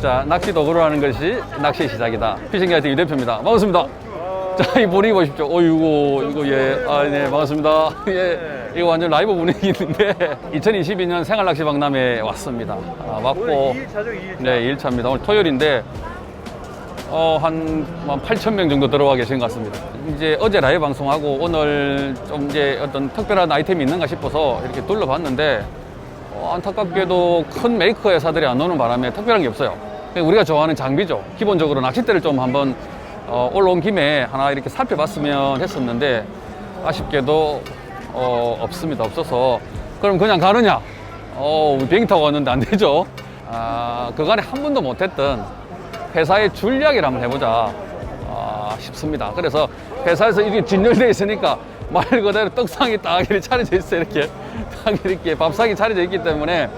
자, 낚시 도구로 하는 것이 낚시 시작이다. 피싱 가이드 유 대표입니다. 반갑습니다. 자, 이 분위기 보십시오. 어이구, 이거 예. 아, 네, 반갑습니다. 예. 이거 완전 라이브 분위기인데 2022년 생활낚시 박람회에 왔습니다. 아, 왔고 오늘 2일차죠, 2일차. 네, 1차입니다. 오늘 토요일인데 어, 한 8천 명 정도 들어와 계신 것 같습니다. 이제 어제 라이브 방송하고 오늘 좀 이제 어떤 특별한 아이템이 있는가 싶어서 이렇게 둘러봤는데 어, 안타깝게도 큰 메이커 회사들이 안 오는 바람에 특별한 게 없어요. 우리가 좋아하는 장비죠. 기본적으로 낚싯대를 좀 한번 어, 올라온 김에 하나 이렇게 살펴봤으면 했었는데 아쉽게도 어, 없습니다. 없어서 그럼 그냥 가느냐? 어, 비행기 타고 왔는데 안 되죠. 아, 그간에 한 번도 못했던 회사의 줄 이야기를 한번 해보자 아, 싶습니다. 그래서 회사에서 이렇게 진열되어 있으니까 말 그대로 떡상이 딱 이렇게 차려져 있어요. 이렇게 딱 이렇게 밥상이 차려져 있기 때문에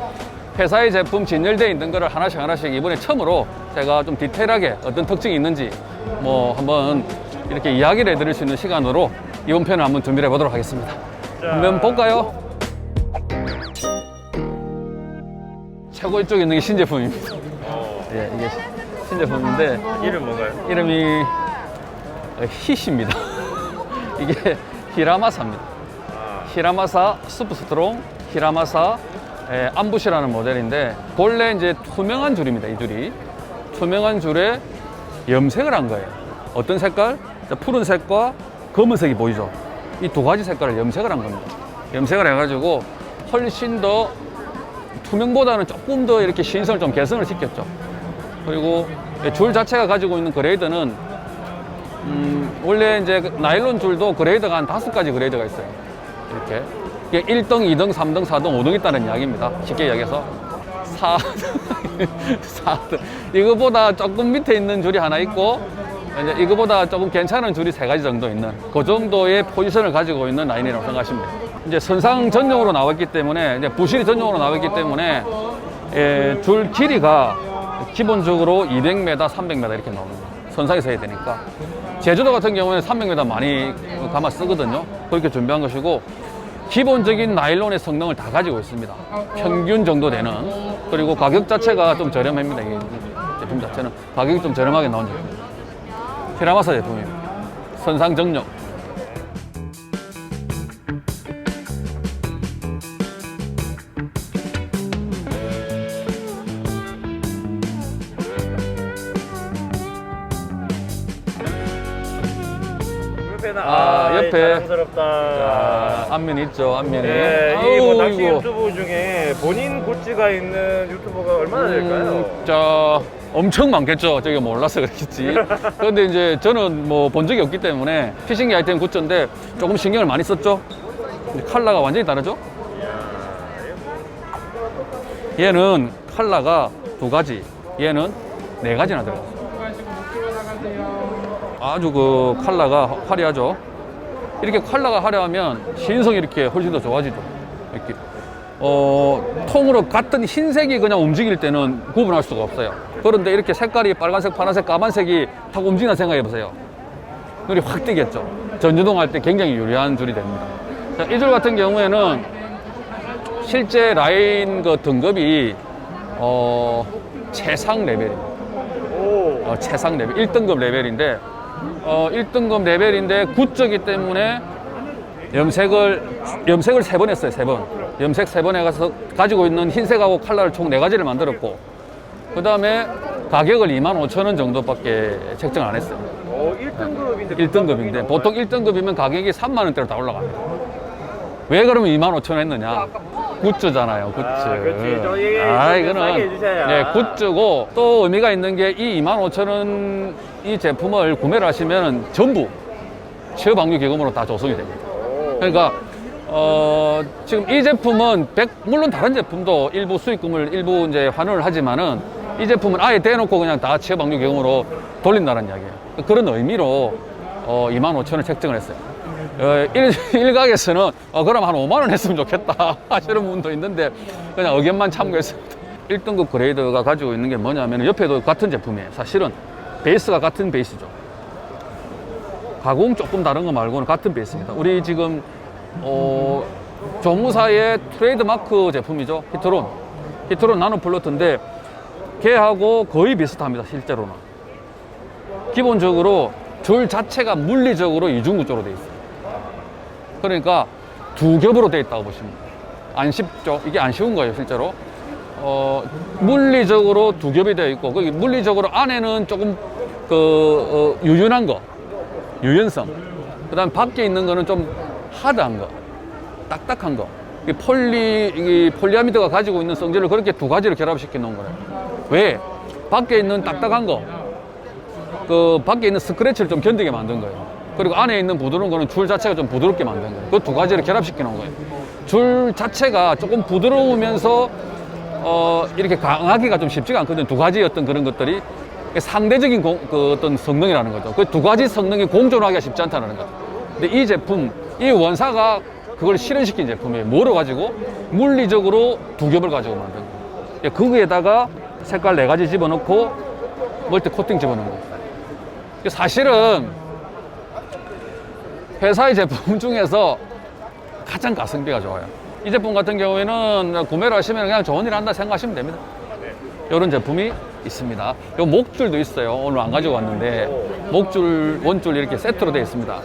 회사의 제품 진열되어 있는 거를 하나씩 하나씩 이번에 처음으로 제가 좀 디테일하게 어떤 특징이 있는지 뭐 한번 이렇게 이야기를 해드릴 수 있는 시간으로 이번 편을 한번 준비를 해보도록 하겠습니다. 자. 한번 볼까요? 최고 이쪽에 있는 게 신제품입니다. 어, 예, 이게 신제품인데 이름 뭔가요? 이름이 어, 히시입니다. 이게 히라마사입니다. 아, 히라마사 스프 스트롱, 히라마사 에, 암부시라는 모델인데 본래 이제 투명한 줄입니다. 이 줄이 투명한 줄에 염색을 한 거예요. 어떤 색깔? 자, 푸른색과 검은색이 보이죠. 이 두 가지 색깔을 염색을 한 겁니다. 염색을 해가지고 훨씬 더 투명보다는 조금 더 이렇게 신선을 좀 개선을 시켰죠. 그리고 줄 자체가 가지고 있는 그레이드는 음, 원래 이제 그 나일론 줄도 그레이드가 한 다섯 가지 그레이드가 있어요. 이렇게. 이게 1등, 2등, 3등, 4등, 5등 있다는 이야기입니다. 쉽게 이야기해서. 4등, 4등. 이거보다 조금 밑에 있는 줄이 하나 있고, 이제 이거보다 조금 괜찮은 줄이 세 가지 정도 있는 그 정도의 포지션을 가지고 있는 라인이라고 돼요. 이제 선상 전용으로 나왔기 때문에, 이제 부실이 전용으로 나왔기 때문에, 예, 줄 길이가 기본적으로 200m, 300m 이렇게 나옵니다. 선상에서 해야 되니까. 제주도 같은 경우에는 300m 많이 감아 쓰거든요. 그렇게 준비한 것이고, 기본적인 나일론의 성능을 다 가지고 있습니다. 평균 정도 되는. 그리고 가격 자체가 좀 저렴합니다. 이 제품 자체는. 가격이 좀 저렴하게 나온 제품. 히라마사 제품입니다. 선상 정력. 옆에는 아, 아, 옆에. 자랑스럽다. 자, 앞면이 있죠, 앞면이. 네, 아우, 이뭐 낚시 이거. 유튜브 중에 본인 굿즈가 있는 유튜버가 얼마나 될까요? 음, 자, 엄청 많겠죠. 저게 몰라서 그렇겠지. 그런데 이제 저는 뭐 본 적이 없기 때문에 피싱기 아이템 굿즈인데 조금 신경을 많이 썼죠. 근데 컬러가 완전히 다르죠? 얘는 컬러가 두 가지, 얘는 네 가지나 들어가요. 아주 그 컬러가 화려하죠. 이렇게 컬러가 화려하면 신성이 이렇게 훨씬 더 좋아지죠. 이렇게. 어, 통으로 같은 흰색이 그냥 움직일 때는 구분할 수가 없어요. 그런데 이렇게 색깔이 빨간색, 파란색, 까만색이 탁 움직이나 생각해 보세요. 눈이 확 띄겠죠. 전유동 할 때 굉장히 유리한 줄이 됩니다. 자, 이 줄 같은 경우에는 실제 라인 그 등급이 어, 최상 레벨입니다. 오, 어, 최상 레벨, 1등급 레벨인데, 어, 1등급 레벨인데 굿즈기 때문에 염색을, 염색을 세 번 했어요, 세 번. 염색 세 번 해가서 가지고 있는 흰색하고 컬러를 총 네 가지를 만들었고, 그 다음에 가격을 2만 5천 원 정도밖에 책정 안 했어요. 어, 1등급인데 1등급인데, 보통 1등급이면 가격이 3만 원대로 다 올라갑니다. 왜 그러면 2만 5천 원 했느냐? 굿즈잖아요, 굿즈. 아, 그렇지. 저 아, 좀 이거는 해주셔야. 네, 굿즈고 또 의미가 있는 게 이 2만 5천 원이 제품을 구매를 하시면 전부 취업방류 기금으로 다 조성이 됩니다. 오, 그러니까 어, 지금 이 제품은 100, 물론 다른 제품도 일부 수익금을 일부 이제 환원을 하지만은 이 제품은 아예 대놓고 그냥 다 취업방류 기금으로 돌린다는 이야기예요. 그런 의미로 어, 2만 5천 원 책정을 했어요. 어, 일, 일각에서는 어, 그럼 한 5만 원 했으면 좋겠다 하시는 분도 있는데 그냥 의견만 참고했습니다. 1등급 그레이드가 가지고 있는 게 뭐냐면 옆에도 같은 제품이에요. 사실은 베이스가 같은 베이스죠. 가공 조금 다른 거 말고는 같은 베이스입니다. 우리 지금 어, 조무사의 트레이드 마크 제품이죠. 히트론. 히트론 나노 플로트인데 걔하고 거의 비슷합니다, 실제로는. 기본적으로 줄 자체가 물리적으로 이중 구조로 돼 있어요. 그러니까 두 겹으로 돼 있다고 보시면. 안 쉽죠? 이게 안 쉬운 거예요, 실제로. 어, 물리적으로 두 겹이 되어 있고, 그 물리적으로 안에는 조금 그 어, 유연한 거, 유연성. 그 다음 밖에 있는 거는 좀 하드한 거, 딱딱한 거. 이 폴리 이 폴리아미드가 가지고 있는 성질을 그렇게 두 가지를 결합시켜 놓은 거예요. 왜? 밖에 있는 딱딱한 거, 그 밖에 있는 스크래치를 좀 견디게 만든 거예요. 그리고 안에 있는 부드러운 거는 줄 자체가 좀 부드럽게 만든 거예요. 그 두 가지를 결합시켜 놓은 거예요. 줄 자체가 조금 부드러우면서 어, 이렇게 강하기가 좀 쉽지가 않거든요. 두 가지 어떤 그런 것들이 상대적인 공- 그 어떤 성능이라는 거죠. 그 두 가지 성능이 공존하기가 쉽지 않다는 거죠. 근데 이 제품, 이 원사가 그걸 실현시킨 제품이에요. 뭐로 가지고? 물리적으로 두 겹을 가지고 만든 거예요. 예, 거기에다가 색깔 네 가지 집어넣고 멀티 코팅 집어넣은 거예요. 사실은 회사의 제품 중에서 가장 가성비가 좋아요. 이 제품 같은 경우에는 구매를 하시면 그냥 좋은 일 한다 생각하시면 됩니다. 이런 제품이 있습니다. 요 목줄도 있어요. 오늘 안 가지고 왔는데 목줄, 원줄 이렇게 세트로 되어 있습니다.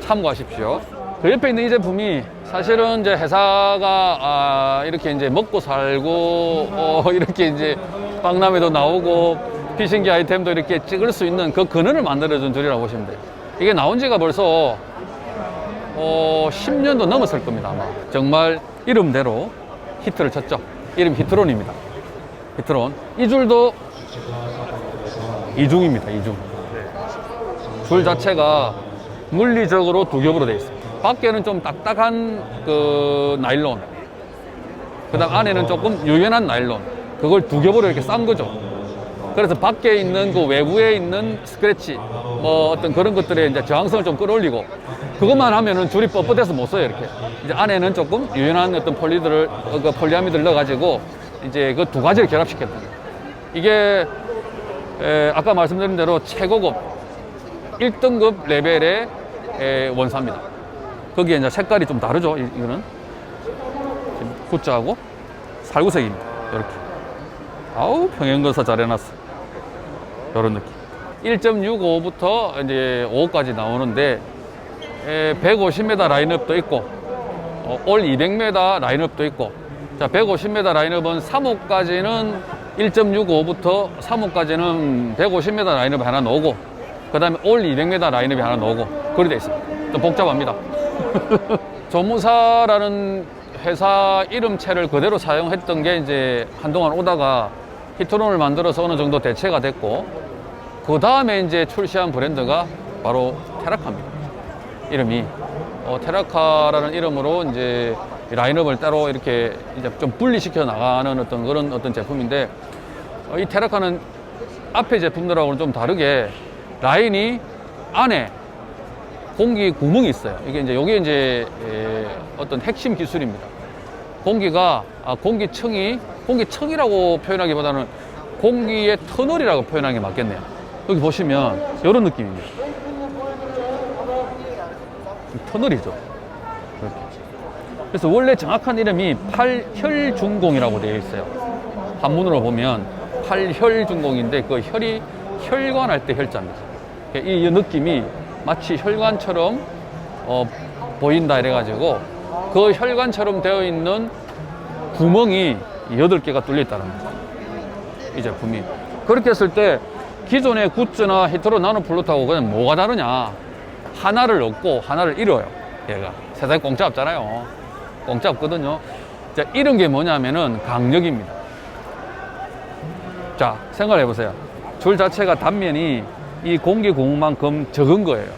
참고하십시오. 그 옆에 있는 이 제품이 사실은 이제 회사가 아, 이렇게 이제 먹고 살고 어, 이렇게 이제 박람회도 나오고 피싱기 아이템도 이렇게 찍을 수 있는 그 근원을 만들어준 줄이라고 보시면 돼요. 이게 나온 지가 벌써 어, 10년도 넘었을 겁니다, 아마. 정말 이름대로 히트를 쳤죠. 이름 히트론입니다. 히트론. 이 줄도 이중입니다, 이중. 줄 자체가 물리적으로 두 겹으로 되어 있습니다. 밖에는 좀 딱딱한 그 나일론. 그 다음 안에는 조금 유연한 나일론. 그걸 두 겹으로 이렇게 싼 거죠. 그래서 밖에 있는 그 외부에 있는 스크래치, 뭐 어떤 그런 것들의 이제 저항성을 좀 끌어올리고 그것만 하면은 줄이 뻣뻣해서 못 써요 이렇게. 이제 안에는 조금 유연한 어떤 폴리들을 어, 그 폴리아미드를 넣어가지고 이제 그 두 가지를 결합시켰다. 이게 에, 아까 말씀드린 대로 최고급 1등급 레벨의 에, 원사입니다. 거기에 이제 색깔이 좀 다르죠. 이, 이거는 굿자하고 살구색입니다. 이렇게. 아우 평행거사 잘 해놨어. 이런 느낌. 1.65부터 이제 5까지 나오는데 150m 라인업도 있고 어, 올 200m 라인업도 있고 자 150m 라인업은 3호까지는 1.65부터 3호까지는 150m 라인업이 하나 나오고 그 다음에 올 200m 라인업이 하나 나오고 그리 돼 있습니다. 좀 복잡합니다. 조무사라는 회사 이름체를 그대로 사용했던 게 이제 한동안 오다가 히트론을 만들어서 어느 정도 대체가 됐고 그 다음에 이제 출시한 브랜드가 바로 테라카입니다. 이름이 어, 테라카라는 이름으로 이제 이 라인업을 따로 이렇게 이제 좀 분리시켜 나가는 어떤 그런 어떤 제품인데 어, 이 테라카는 앞에 제품들하고는 좀 다르게 라인이 안에 공기 구멍이 있어요. 이게 이제 여기 이제 에, 어떤 핵심 기술입니다. 공기가 아, 공기청이 공기청이라고 표현하기보다는 공기의 터널이라고 표현하는 게 맞겠네요. 여기 보시면 이런 느낌입니다. 터널이죠. 이렇게. 그래서 원래 정확한 이름이 팔혈중공이라고 되어 있어요. 한문으로 보면 팔혈중공인데 그 혈이 혈관할 때 혈자입니다. 이, 이 느낌이 마치 혈관처럼 어, 보인다 이래가지고 그 혈관처럼 되어 있는 구멍이 여덟 개가 뚫려 있다는 거죠. 이 제품이. 그렇게 했을 때 기존의 굿즈나 히트로 나노 플루트하고 그냥 뭐가 다르냐. 하나를 얻고 하나를 잃어요. 얘가. 세상에 공짜 없잖아요. 공짜 없거든요. 자, 잃은 게 뭐냐면은 강력입니다. 자, 생각해 보세요. 줄 자체가 단면이 이 공기 구멍만큼 적은 거예요.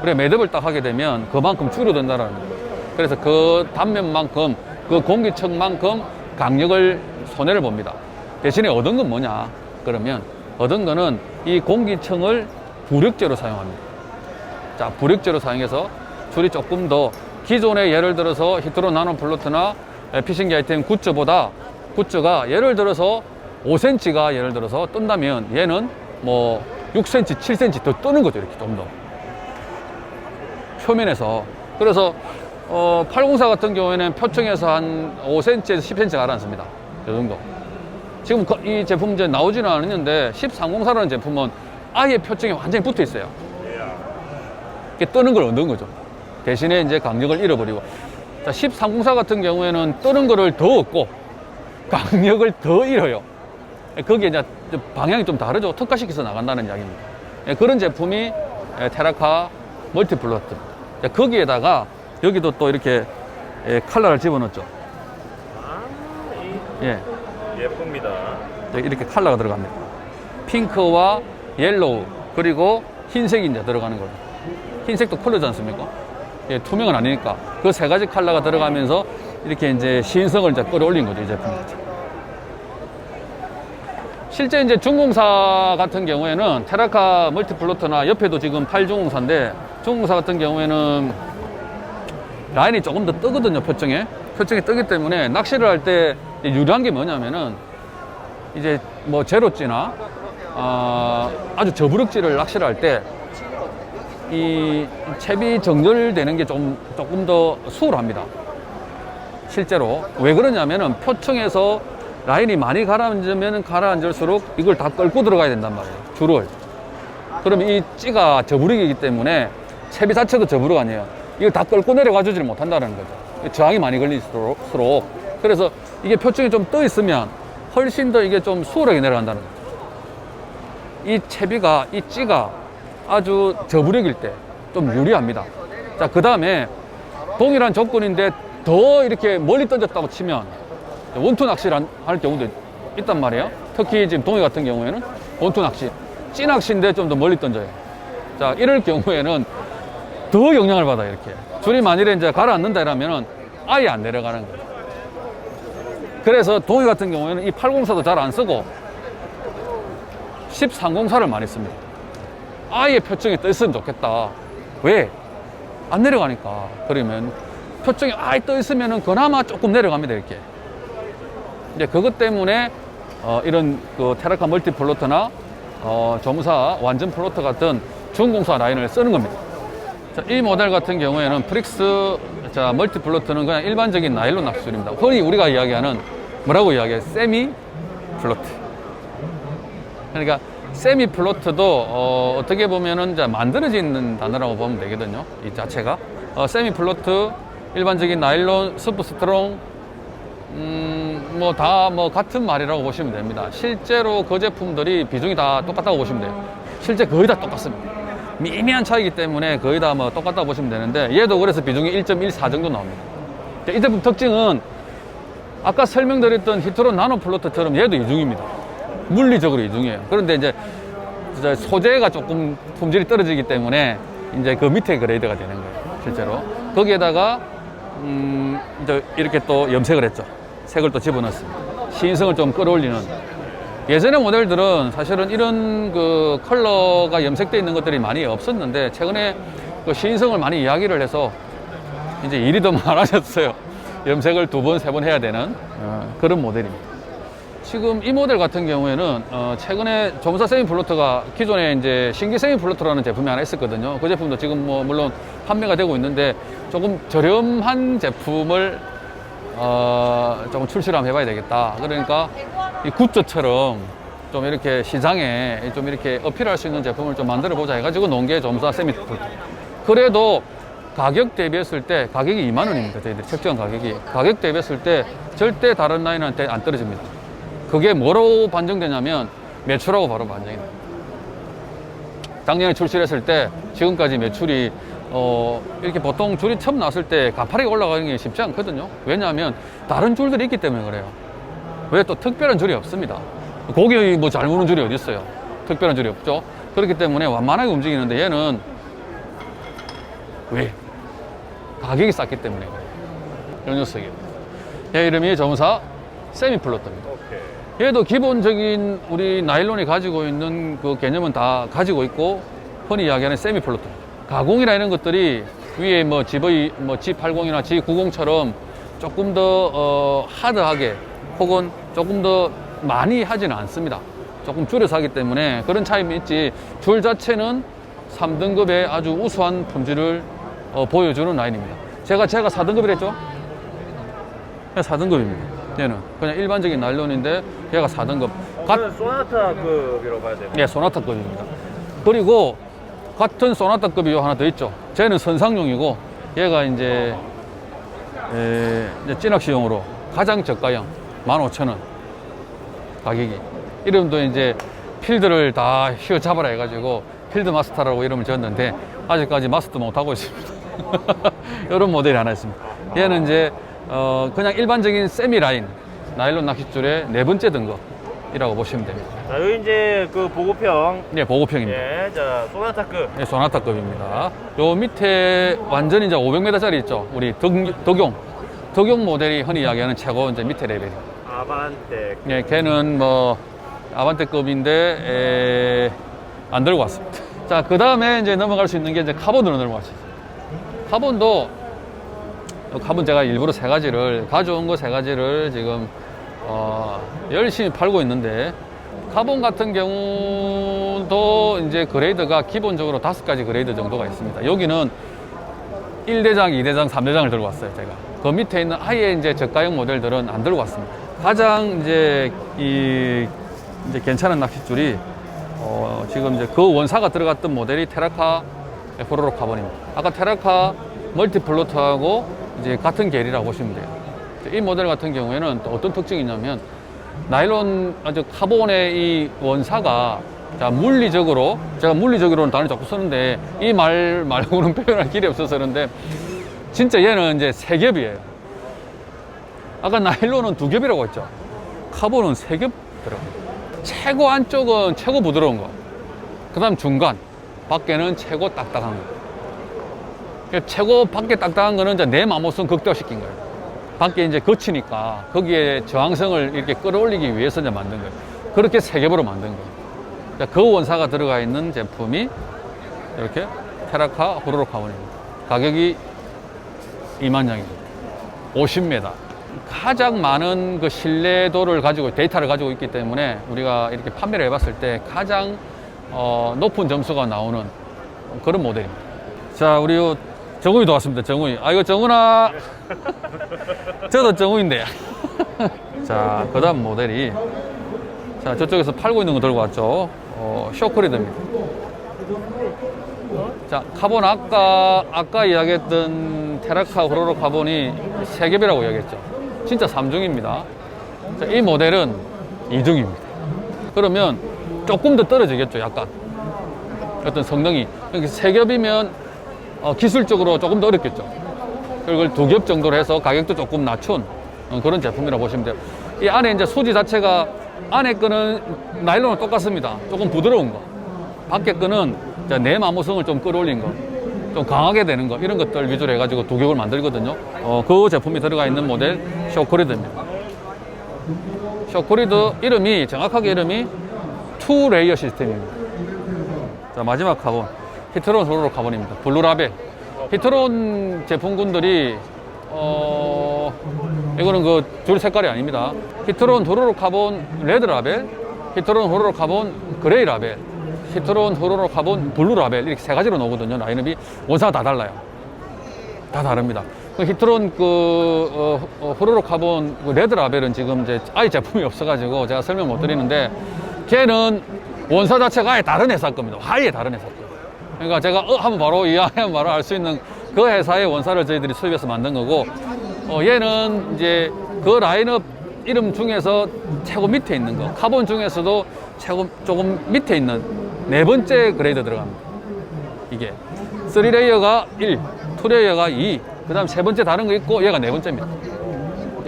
그래, 매듭을 딱 하게 되면 그만큼 줄어든다는 거예요. 그래서 그 단면만큼, 그 공기층만큼 강력을 손해를 봅니다. 대신에 얻은 건 뭐냐? 그러면 얻은 거는 이 공기층을 부력제로 사용합니다. 자, 부력제로 사용해서 줄이 조금 더 기존의 예를 들어서 히트로 나노 플로트나 피싱기 아이템 굿즈보다 굿즈가 예를 들어서 5cm가 예를 들어서 뜬다면 얘는 뭐 6cm, 7cm 더 뜨는 거죠. 이렇게 좀 더. 표면에서. 그래서 어, 804 같은 경우에는 표층에서 한 5cm에서 10cm 가라앉습니다. 이 정도. 지금 거- 이 제품 이제 나오지는 않았는데 1304라는 제품은 아예 표층이 완전히 붙어 있어요. 이게 뜨는 걸 얻는 거죠. 대신에 이제 강력을 잃어버리고. 자, 1304 같은 경우에는 뜨는 거를 더 얻고 강력을 더 잃어요. 거기에 이제 방향이 좀 다르죠. 특화시켜서 나간다는 이야기입니다. 예, 그런 제품이 예, 테라카 멀티플러트. 자, 거기에다가 여기도 또 이렇게 예, 칼라를 집어넣었죠. 아, 이 예. 예쁩니다. 이렇게 컬러가 들어갑니다. 핑크와 옐로우 그리고 흰색이 이제 들어가는 거예요. 흰색도 컬러지 않습니까? 예, 투명은 아니니까 그 세 가지 컬러가 들어가면서 이렇게 이제 시인성을 이제 끌어올린 거죠 이 제품. 실제 이제 중공사 같은 경우에는 테라카 멀티플로터나 옆에도 지금 8중공사인데 중공사 같은 경우에는 라인이 조금 더 뜨거든요 표정에 표정이 뜨기 때문에 낚시를 할 때 유리한 게 뭐냐면은 이제 뭐 제로찌나 어, 아주 저부력질을 낚시를 할 때 이 채비 정렬되는 게 좀 조금 더 수월합니다. 실제로 왜 그러냐면은 표층에서 라인이 많이 가라앉으면 가라앉을수록 이걸 다 끌고 들어가야 된단 말이에요. 줄을. 그러면 이 찌가 저부력이기 때문에 채비 자체도 저부력 아니에요. 이걸 다 끌고 내려가 주지를 못한다는 거죠. 저항이 많이 걸릴수록. 그래서 이게 표층이 좀 떠 있으면 훨씬 더 이게 좀 수월하게 내려간다는 거죠. 이 채비가, 이 찌가 아주 저부력일 때 좀 유리합니다. 자, 그 다음에 동일한 조건인데 더 이렇게 멀리 던졌다고 치면 원투 낚시를 안- 할 경우도 있단 말이에요. 특히 지금 동해 같은 경우에는 원투 낚시. 찌 낚시인데 좀 더 멀리 던져요. 자, 이럴 경우에는 더 영향을 받아요, 이렇게. 줄이 만일에 이제 가라앉는다 이러면은 아예 안 내려가는 거예요. 그래서 동해 같은 경우에는 이 804도 잘 안 쓰고 1304를 많이 씁니다. 아예 표층이 떠 있으면 좋겠다. 왜? 안 내려가니까. 그러면 표층이 아예 떠 있으면은 그나마 조금 내려갑니다, 이렇게. 이제 그것 때문에 어, 이런 그 테라카 멀티 플로터나 어, 조무사 완전 플로터 같은 중공사 라인을 쓰는 겁니다. 자, 이 모델 같은 경우에는 프릭스 자, 멀티 플로트는 그냥 일반적인 나일론 낚시줄입니다. 흔히 우리가 이야기하는 뭐라고 이야기해? 세미 플로트. 그러니까 세미 플로트도 어, 어떻게 보면은 이제 만들어지는 단어라고 보면 되거든요. 이 자체가 어, 세미 플로트 일반적인 나일론 스프 스트롱 음, 뭐 다 뭐 같은 말이라고 보시면 됩니다. 실제로 그 제품들이 비중이 다 똑같다고 보시면 돼요. 실제 거의 다 똑같습니다. 미미한 차이기 때문에 거의 다 뭐 똑같다고 보시면 되는데 얘도 그래서 비중이 1.14 정도 나옵니다. 이 제품 특징은 아까 설명드렸던 히트론 나노 플로트처럼 얘도 이중입니다. 물리적으로 이중이에요. 그런데 이제 소재가 조금 품질이 떨어지기 때문에 이제 그 밑에 그레이드가 되는 거예요. 실제로. 거기에다가 음, 이제 이렇게 또 염색을 했죠. 색을 또 집어넣었습니다. 시인성을 좀 끌어올리는. 예전의 모델들은 사실은 이런 그 컬러가 염색되어 있는 것들이 많이 없었는데 최근에 그 시인성을 많이 이야기를 해서 이제 일이 더 많아졌어요. 염색을 두 번, 세 번 해야 되는 어, 그런 모델입니다. 지금 이 모델 같은 경우에는 어, 최근에 조무사 세미 플로터가 기존에 이제 신기 세미 플로터라는 제품이 하나 있었거든요. 그 제품도 지금 뭐 물론 판매가 되고 있는데 조금 저렴한 제품을 어, 조금 출시를 한번 해봐야 되겠다. 그러니까 이 굿즈처럼 좀 이렇게 시장에 좀 이렇게 어필할 수 있는 제품을 좀 만들어 보자 해가지고 게 조무사 세미. 그래도 가격 대비했을 때 가격이 2만 원입니다. 저희들이 책정한 가격이 가격 대비했을 때 절대 다른 라인한테 안 떨어집니다. 그게 뭐로 반정되냐면 매출하고 바로 반정이 됩니다. 작년에 출시를 했을 때 지금까지 매출이 어, 이렇게 보통 줄이 처음 나왔을 때 가파르게 올라가는 게 쉽지 않거든요. 왜냐하면 다른 줄들이 있기 때문에 그래요. 왜 또 특별한 줄이 없습니다. 고기 뭐 잘 무는 줄이 어디 있어요? 특별한 줄이 없죠. 그렇기 때문에 완만하게 움직이는데 얘는 왜? 가격이 쌌기 때문에 그래요. 이 녀석이에요. 얘 이름이 정사 세미 플로터입니다. 오케이. 얘도 기본적인 우리 나일론이 가지고 있는 그 개념은 다 가지고 있고 흔히 이야기하는 세미 플로터 가공이나 이런 것들이 위에 뭐 GV 뭐 G80이나 G90처럼 조금 더 어, 하드하게 혹은 조금 더 많이 하지는 않습니다. 조금 줄여서 하기 때문에 그런 차이는 있지 줄 자체는 3등급의 아주 우수한 품질을 어, 보여주는 라인입니다. 제가 제가 4등급이랬죠? 4등급입니다. 얘는 그냥 일반적인 나일론인데 얘가 4등급. 갓, 저는 소나타급이라고 봐야 돼요. 예, 소나타급입니다. 그리고 같은 소나타급이 요 하나 더 있죠. 쟤는 선상용이고 얘가 이제, 에, 이제 찌낚시용으로 가장 저가형 15,000원 가격이. 이름도 이제 필드를 다 휘어 잡아라 해가지고 필드 마스터라고 이름을 지었는데 아직까지 마스터 못하고 있습니다. 이런 모델이 하나 있습니다. 얘는 이제 어, 그냥 일반적인 세미 라인 나일론 낚싯줄의 네 번째 등급이라고 보시면 됩니다. 자, 여기 이제 그 보고평. 네, 보고평입니다. 예, 자, 소나타급. 네, 소나타급입니다. 요 밑에 완전히 이제 500m짜리 있죠. 우리 덕, 덕용. 덕용 모델이 흔히 이야기하는 최고 이제 밑에 레벨이. 아반떼. 예, 걔는 뭐 아반떼급인데 에, 안 들고 왔습니다. 자, 그 다음에 이제 넘어갈 수 있는 게 이제 카본으로 넘어가시죠. 카본도 요 카본 제가 일부러 세 가지를 가져온 거 세 가지를 지금 어, 열심히 팔고 있는데 카본 같은 경우도 이제 그레이드가 기본적으로 다섯 가지 그레이드 정도가 있습니다. 여기는 1대장, 2대장, 3대장을 들고 왔어요, 제가. 그 밑에 있는 아예 이제 저가형 모델들은 안 들고 왔습니다. 가장 이제 이 이제 괜찮은 낚싯줄이 어, 지금 이제 그 원사가 들어갔던 모델이 테라카 호로로 카본입니다. 아까 테라카 멀티플로트하고 이제 같은 계열이라고 보시면 돼요. 이 모델 같은 경우에는 또 어떤 특징이 있냐면 나일론 아주 카본의 이 원사가 자 물리적으로 제가 물리적으로는 단어를 자꾸 쓰는데 이 말 말고는 표현할 길이 없어서 그런데 진짜 얘는 이제 세 겹이에요. 아까 나일론은 두 겹이라고 했죠. 카본은 세 겹 들어가요. 최고 안쪽은 최고 부드러운 거. 그 다음 중간. 밖에는 최고 딱딱한 거. 그 최고 밖에 딱딱한 거는 이제 내 마모성 극대화시킨 거예요. 밖에 이제 거치니까 거기에 저항성을 이렇게 끌어올리기 위해서 이제 만든 거예요. 그렇게 세 겹으로 만든 거예요. 자, 그 원사가 들어가 있는 제품이 이렇게 테라카 호로로 카본입니다. 가격이 2만 장입니다. 50m. 가장 많은 그 신뢰도를 가지고 데이터를 가지고 있기 때문에 우리가 이렇게 판매를 해봤을 때 가장 어, 높은 점수가 나오는 그런 모델입니다. 자, 우리 요 정우이도 왔습니다. 정우이. 아, 이거 정우나. 저도 정우인데. 자, 그 다음 모델이. 자, 저쪽에서 팔고 있는 거 들고 왔죠. 어, 쇼크리드입니다. 자, 카본 아까, 아까 이야기했던 테라카 호로로 카본이 세 겹이라고 이야기했죠. 진짜 3중입니다. 자, 이 모델은 2중입니다. 그러면 조금 더 떨어지겠죠, 약간. 어떤 성능이. 이렇게 세 겹이면 어, 기술적으로 조금 더 어렵겠죠. 그걸 두 겹 정도로 해서 가격도 조금 낮춘 어, 그런 제품이라고 보시면 돼요. 이 안에 이제 소지 자체가 안에 거는 나일론은 똑같습니다. 조금 부드러운 거. 밖에 거는 내 마모성을 좀 끌어올린 거. 좀 강하게 되는 거. 이런 것들 위주로 해가지고 두 겹을 만들거든요. 어, 그 제품이 들어가 있는 모델 쇼크리드입니다. 쇼크리드 이름이 정확하게 이름이 투 레이어 시스템입니다. 자 마지막 카본 히트론 호로로 카본입니다. 블루라벨 히트론 제품군들이 어 이거는 그 줄 색깔이 아닙니다. 히트론 호로로 카본 레드 라벨, 히트론 호로로 카본 그레이 라벨, 히트론 호로로 카본 블루 라벨 이렇게 세 가지로 나오거든요. 라인업이 원사가 다 달라요. 다 다릅니다. 그 히트론 그 어, 어, 호로로 카본 그 레드 라벨은 지금 이제 아예 제품이 없어가지고 제가 설명 못 드리는데 걔는 원사 자체가 아예 다른 회사 겁니다. 아예 다른 회사 거. 그러니까 제가 어 하면 바로 이해하면 바로 알 수 있는 그 회사의 원사를 저희들이 수입해서 만든 거고 어, 얘는 이제 그 라인업 이름 중에서 최고 밑에 있는 거 카본 중에서도 최고 조금 밑에 있는 네 번째 그레이드 들어갑니다. 이게 3레이어가 1, 2레이어가 2, 그 다음 세 번째 다른 거 있고 얘가 네 번째입니다.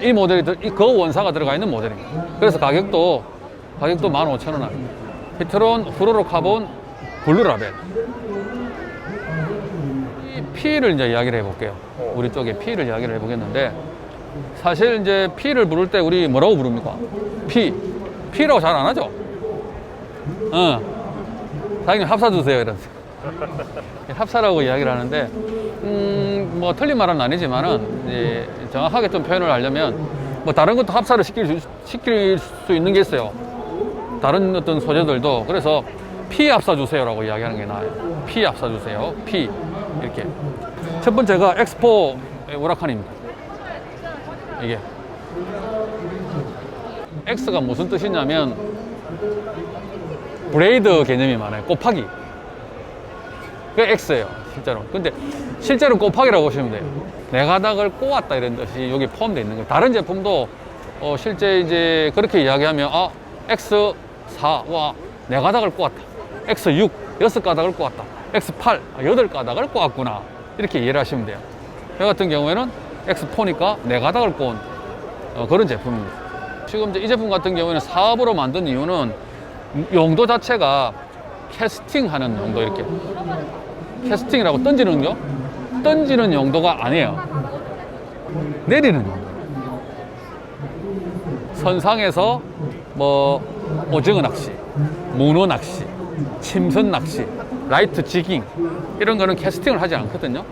이 모델이 들- 이그 원사가 들어가 있는 모델입니다. 그래서 가격도 가격도 15,000원 합니다. 히트론 프로로 카본 블루 라벨. 이 P를 이제 이야기를 해볼게요. 우리 쪽에 P를 이야기를 해보겠는데 사실 이제 P를 부를 때 우리 뭐라고 부릅니까? P. P라고 잘 안 하죠? 어. 사장님 합사 주세요 이러면서. 합사라고 이야기를 하는데 음, 뭐 틀린 말은 아니지만은 이제 정확하게 좀 표현을 하려면 뭐 다른 것도 합사를 시킬 수, 시킬 수 있는 게 있어요. 다른 어떤 소재들도 그래서 P 합사 주세요라고 이야기하는 게 나아요. P 합사 주세요. P 이렇게 첫 번째가 엑스포 오라칸입니다. 이게 X가 무슨 뜻이냐면 브레이드 개념이 많아요. 곱하기. 그게 X예요, 실제로. 근데 실제로 곱하기라고 보시면 돼요. 네 가닥을 꼬았다 이런 뜻이 여기 포함되어 있는 거예요. 다른 제품도 어, 실제 이제 그렇게 이야기하면 아, X4, 와, 네 가닥을 꼬았다. X6, 여섯 가닥을 꼬았다. X8, 아, 여덟 가닥을 꼬았구나. 이렇게 이해를 하시면 돼요. 저 같은 경우에는 X4니까 네 가닥을 꼬은 어, 그런 제품입니다. 지금 이 제품 같은 경우에는 사업으로 만든 이유는 용도 자체가 캐스팅하는 용도 이렇게 캐스팅이라고 던지는 용 던지는 용도가 아니에요. 내리는 용도. 선상에서 뭐 오징어 낚시, 문어 낚시, 침선 낚시, 라이트 지깅 이런 거는 캐스팅을 하지 않거든요.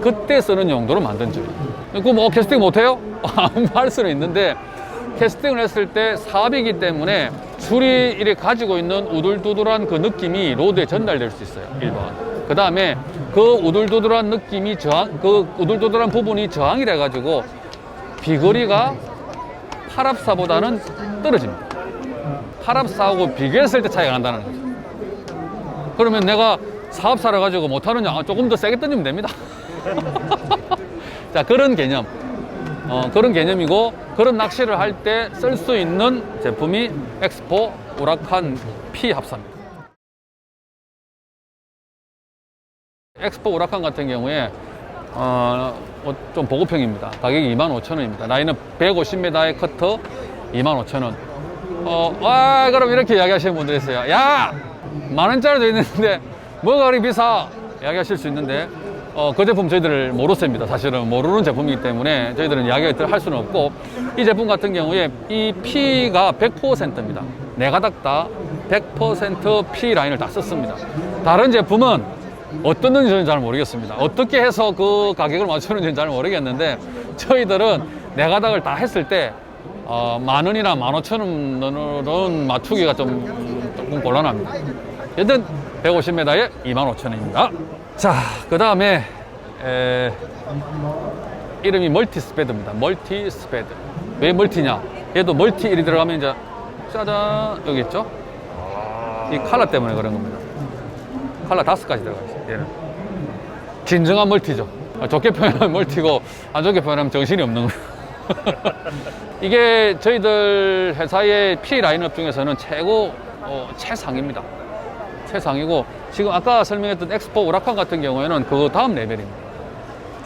그때 쓰는 용도로 만든 줄이에요. 그뭐 캐스팅 못해요? 할 수는 있는데 캐스팅을 했을 때 사업이기 때문에 줄이 이렇게 가지고 있는 우둘두둘한 그 느낌이 로드에 전달될 수 있어요. 1번. 그 다음에 그 우둘두둘한 느낌이 저항, 그 우둘두둘한 부분이 저항이 돼가지고 비거리가 팔압사보다는 떨어집니다. 팔압사하고 비교했을 때 차이가 난다는 거죠. 그러면 내가 사업사를 가지고 못하느냐? 아, 조금 더 세게 던지면 됩니다. 자, 그런 개념. 어, 그런 개념이고, 그런 낚시를 할 때 쓸 수 있는 제품이 엑스포 우라칸 P 합사입니다. 엑스포 우라칸 같은 경우에, 어, 어, 좀 보급형입니다. 가격이 25,000원입니다. 나이는 150m의 커터 25,000원. 어, 와, 그럼 이렇게 이야기하시는 분들이 있어요. 야! 만 원짜리도 있는데, 뭐가 그리 비싸? 이야기하실 수 있는데, 어, 그 제품 저희들 모르셉니다. 사실은 모르는 제품이기 때문에 저희들은 이야기를 할 수는 없고, 이 제품 같은 경우에 이 P가 100%입니다. 네 가닥 다 100% P 라인을 다 썼습니다. 다른 제품은 어떤 건지 저는 잘 모르겠습니다. 어떻게 해서 그 가격을 맞추는지는 잘 모르겠는데, 저희들은 네 가닥을 다 했을 때, 어, 만 원이나 만 오천 원은 맞추기가 좀 조금 곤란합니다. 여튼 150m에 2만 5천 원입니다. 자, 그 다음에 이름이 멀티 스패드입니다. 멀티 스패드. 왜 멀티냐? 얘도 멀티 1이 들어가면 이제 짜잔 여기 있죠? 이 칼라 때문에 그런 겁니다. 칼라 다섯 가지 들어가 있어요. 얘는 진정한 멀티죠. 아, 좋게 표현하면 멀티고 안 좋게 표현하면 정신이 없는 거예요. 이게 저희들 회사의 P 라인업 중에서는 최고 어, 최상입니다. 최상이고 지금 아까 설명했던 엑스포 오락관 같은 경우에는 그 다음 레벨입니다.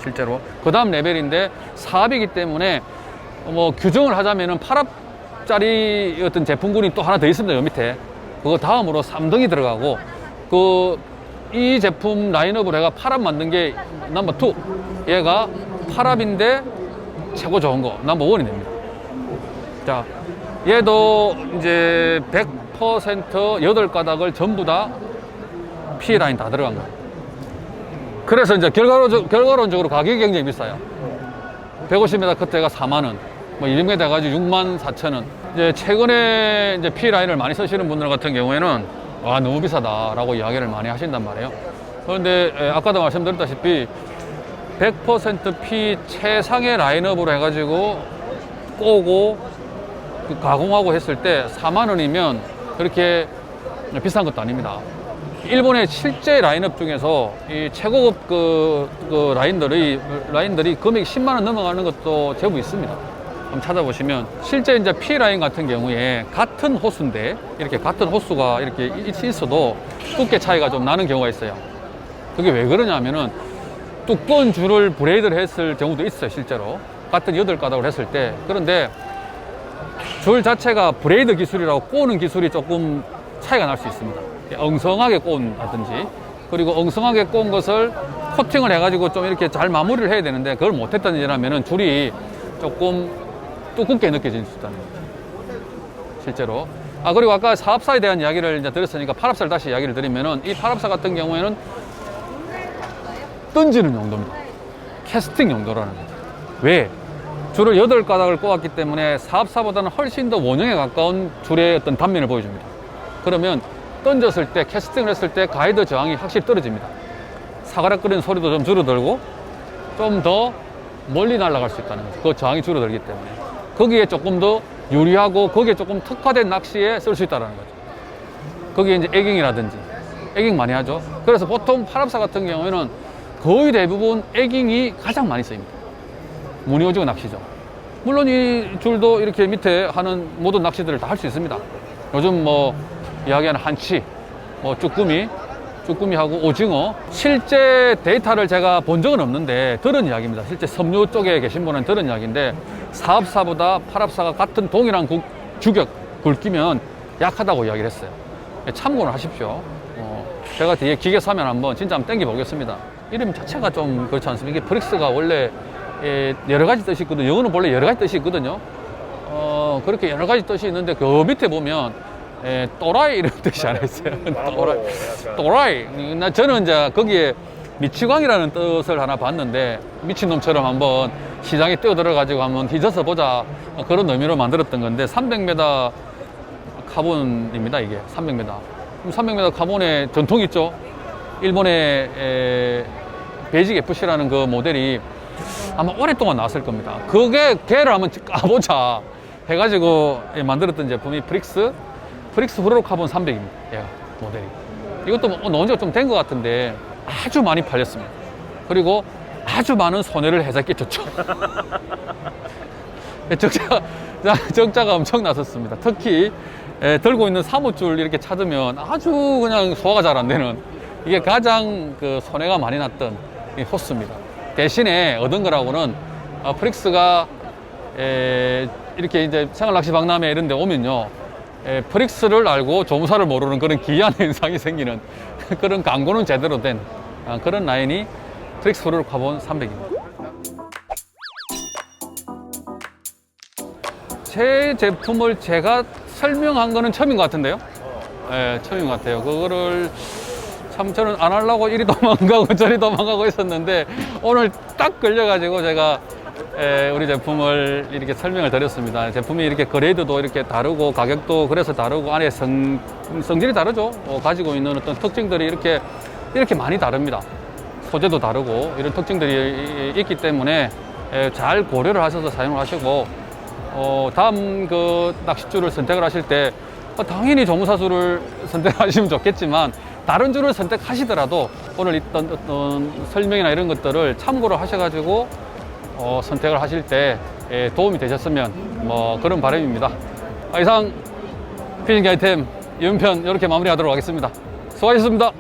실제로 그 다음 레벨인데 사업이기 때문에 뭐 규정을 하자면은 8합짜리 어떤 제품군이 또 하나 더 있습니다. 요 밑에 그거 다음으로 3등이 들어가고 그 이 제품 라인업을 해가 8합 만든 게 넘버 2 얘가 8합인데 최고 좋은 거 넘버 1이 됩니다. 자, 얘도 이제 100% 여덟 가닥을 전부 다 P 라인 다 들어간 거예요. 그래서 이제 결과로, 결과론적으로 가격이 굉장히 비싸요. 150m 커트가 4만 원, 뭐 1m 돼가지고 6만 4천 원. 이제 최근에 이제 P 라인을 많이 쓰시는 분들 같은 경우에는 와 너무 비싸다라고 이야기를 많이 하신단 말이에요. 그런데 에, 아까도 말씀드렸다시피 100% P 최상의 라인업으로 해가지고 꼬고 그 가공하고 했을 때 4만 원이면 그렇게 비싼 것도 아닙니다. 일본의 실제 라인업 중에서 이 최고급 그, 그 라인들이 라인들이 금액이 10만 원 넘어가는 것도 제법 있습니다. 한번 찾아보시면 실제 이제 P 라인 같은 경우에 같은 호수인데 이렇게 같은 호수가 이렇게 있- 있어도 두께 차이가 좀 나는 경우가 있어요. 그게 왜 그러냐면은 두꺼운 줄을 브레이드를 했을 경우도 있어요, 실제로. 같은 여덟 가닥을 했을 때. 그런데 줄 자체가 브레이드 기술이라고 꼬는 기술이 조금 차이가 날 수 있습니다. 엉성하게 꼬는다든지 그리고 엉성하게 꼬은 것을 코팅을 해가지고 좀 이렇게 잘 마무리를 해야 되는데 그걸 못했다는 얘기라면 줄이 조금 두껍게 느껴질 수 있다는 거죠. 실제로. 아, 그리고 아까 사업사에 대한 이야기를 이제 드렸으니까 팔합사를 다시 이야기를 드리면은 이 팔합사 같은 경우에는 던지는 용도입니다. 캐스팅 용도라는 거죠. 왜? 줄을 여덟 가닥을 꼬았기 때문에 사업사보다는 훨씬 더 원형에 가까운 줄의 어떤 단면을 보여줍니다. 그러면 던졌을 때, 캐스팅을 했을 때 가이드 저항이 확실히 떨어집니다. 사가락거리는 소리도 좀 줄어들고 좀 더 멀리 날아갈 수 있다는 거죠. 그 저항이 줄어들기 때문에. 거기에 조금 더 유리하고 거기에 조금 특화된 낚시에 쓸 수 있다는 거죠. 거기에 이제 애깅이라든지 애깅 많이 하죠. 그래서 보통 파랍사 같은 경우에는 거의 대부분 애깅이 가장 많이 쓰입니다. 무늬 오징어 낚시죠. 물론 이 줄도 이렇게 밑에 하는 모든 낚시들을 다 할 수 있습니다. 요즘 뭐 이야기하는 한치, 뭐 쭈꾸미, 쭈꾸미하고 오징어 실제 데이터를 제가 본 적은 없는데 들은 이야기입니다. 실제 섬유 쪽에 계신 분은 들은 이야기인데 사업사보다 팔업사가 같은 동일한 구- 주격 굵기면 약하다고 이야기를 했어요. 참고를 하십시오. 어, 제가 뒤에 기계 사면 한번 진짜 한번 땡겨 보겠습니다. 이름 자체가 좀 그렇지 않습니까? 이게 브릭스가 원래 예, 여러 가지 뜻이 있거든요. 영어는 원래 여러 가지 뜻이 있거든요. 어, 그렇게 여러 가지 뜻이 있는데 그 밑에 보면 예, 또라이 이런 뜻이 하나 있어요. 또라이. 또라이. 나 저는 이제 거기에 미치광이라는 뜻을 하나 봤는데 미친놈처럼 한번 시장에 뛰어들어가지고 한번 뒤져서 보자 그런 의미로 만들었던 건데 300m 카본입니다 이게 300m. 300m 카본의 전통이 있죠. 일본의 에, 베이직 FC라는 그 모델이 아마 오랫동안 나왔을 겁니다. 그게 걔를 한번 까보자 해가지고 예, 만들었던 제품이 브릭스 브릭스 후로카본 300입니다. 얘가 모델이. 이것도 뭐 지가 좀 된 것 같은데 아주 많이 팔렸습니다. 그리고 아주 많은 손해를 해서 끼쳤죠. 적자, 적자가 엄청 났었습니다. 특히 예, 들고 있는 사무줄 이렇게 찾으면 아주 그냥 소화가 잘 안 되는 이게 가장 그 손해가 많이 났던 이 호스입니다. 대신에 얻은 거라고는 아, 프릭스가 에, 이렇게 이제 생활낚시 박람회 이런 데 오면요. 에, 프릭스를 알고 조무사를 모르는 그런 기이한 현상이 생기는 그런 광고는 제대로 된 아, 그런 라인이 프릭스 프로를 카본 300입니다. 제 제품을 제가 설명한 거는 처음인 것 같은데요. 예, 처음인 것 같아요. 그거를 참 저는 안 하려고 이리 도망가고 저리 도망가고 있었는데 오늘 딱 걸려가지고 제가 에, 우리 제품을 이렇게 설명을 드렸습니다. 제품이 이렇게 그레이드도 이렇게 다르고 가격도 그래서 다르고 안에 성, 성질이 다르죠. 어, 가지고 있는 어떤 특징들이 이렇게 이렇게 많이 다릅니다. 소재도 다르고 이런 특징들이 이- 있기 때문에 에, 잘 고려를 하셔서 사용을 하시고 어, 다음 그 낚싯줄을 선택을 하실 때 어, 당연히 조무사수를 선택하시면 좋겠지만 다른 줄을 선택하시더라도 오늘 있던 어떤 설명이나 이런 것들을 참고를 하셔가지고 어, 선택을 하실 때 예, 도움이 되셨으면 뭐 그런 바람입니다. 아, 이상 피싱 아이템 연편 이렇게 마무리하도록 하겠습니다. 수고하셨습니다.